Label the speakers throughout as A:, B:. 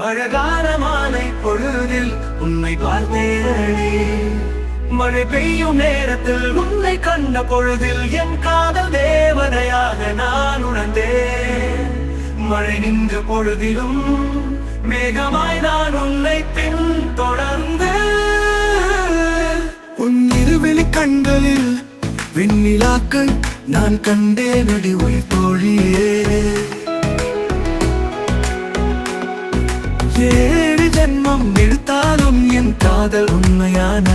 A: அழகான மாலை பொழுதில் உன்னை பார்த்தேனடி மழை பெய்யும் நேரத்தில் உன்னை கண்ட பொழுதில் என் காதல் தேவதையாக நான் உணர்ந்தேன். மழை நின்ற பொழுதிலும் மேகமாய் நான் உன்னை பின் தொடர்ந்து உன் இருவெளி கண்களில் வெண்ணிலாக்கள் நான் கண்டேன் அடி உயிர் தோழியே ஏழு ஜென்மம் நிறுத்தாலும் என் காதல் உண்மையான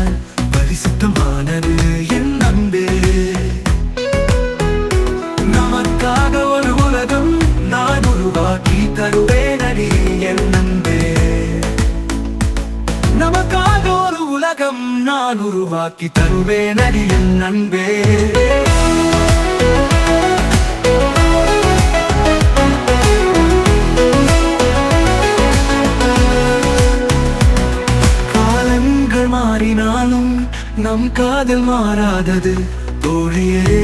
A: பரிசுத்தமானது என் அன்பே. நமக்காக ஒரு உலகம் நான் உருவாக்கி தருவேனடி என் அன்பே. நமக்காக ஒரு உலகம் நான் உருவாக்கி தருவேனடி என் அன்பே. உன் காதல் மாறாதது தோழியே.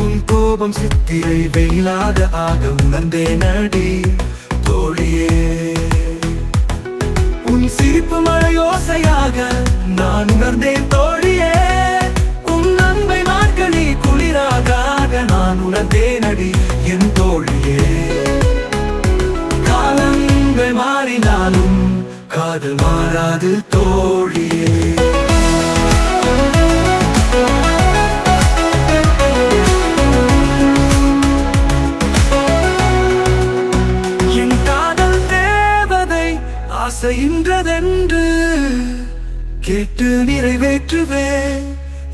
A: உன் கோபம் சித்திரை வெயிலாக ஆக உணர்ந்தே நடி தோழியே. உன் சிரிப்பு மழையோசையாக நான் உணர்ந்தேன் தோழியே. உன் அன்பை மார்கழி குளிராக நான் உணர்ந்தேன் அடி என் தோழியே. காலங்கள் மாறினாலும் காதல் மாறாது தோழியே. ஆசையின்றதென்று கேட்டு நிறைவேற்றுவே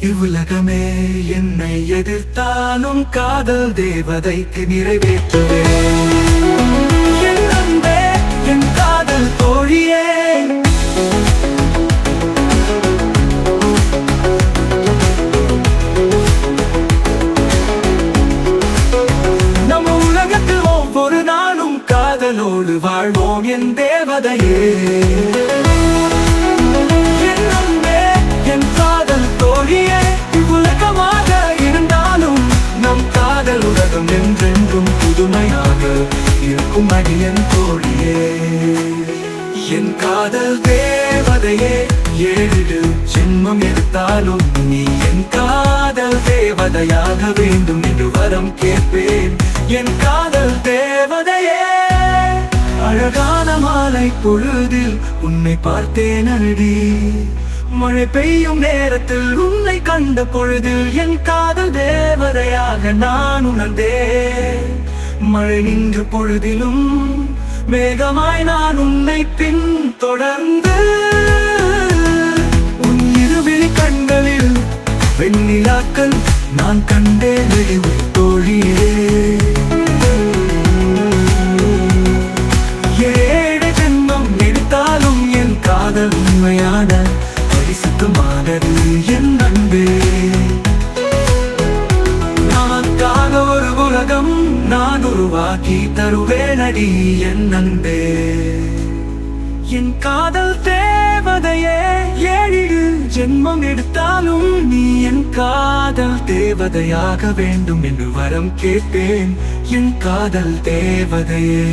A: இவ்வுலகமே என்னை எதிர்த்தாலும் காதல் தேவதைக்கு நிறைவேற்றுவேன். காதலோடு வாழ்வோம் என் தேவதையே என் காதல் தோழியே இவ்வுலகமாக இருந்தாலும் நம் காதல் உலகம் என்றென்றும் புதுமையாக இருக்கும் அடியன் தோழியே என் காதல் தேவதையே ஏழு ஜென்மம் எடுத்தாலும் நீ என் காதல் தேவதையாக வேண்டும் என்று வரம் கேட்பேன் என் காதல் தேவதையே பொழுதில் உன்னை பார்த்தேன் அடி மழை பெய்யும் நேரத்தில் உன்னை கண்ட பொழுதில் என் காதல் தேவதையாக நான் உணர்ந்தேன். மழை நின்ற பொழுதிலும் மேகமாய் நான் உன்னை பின் தொடர்ந்து உன் இருவிழி கண்களில் வெண்ணிலாக்கள் நான் கண்டே வெளி ஆக்கி தருவேனடி என் அன்பே என் காதல் தேவதையே ஏழு ஜென்மம் எடுத்தாலும் நீ என் காதல் தேவதையாக வேண்டும் என்று வரம் கேட்பேன் என் காதல் தேவதையே.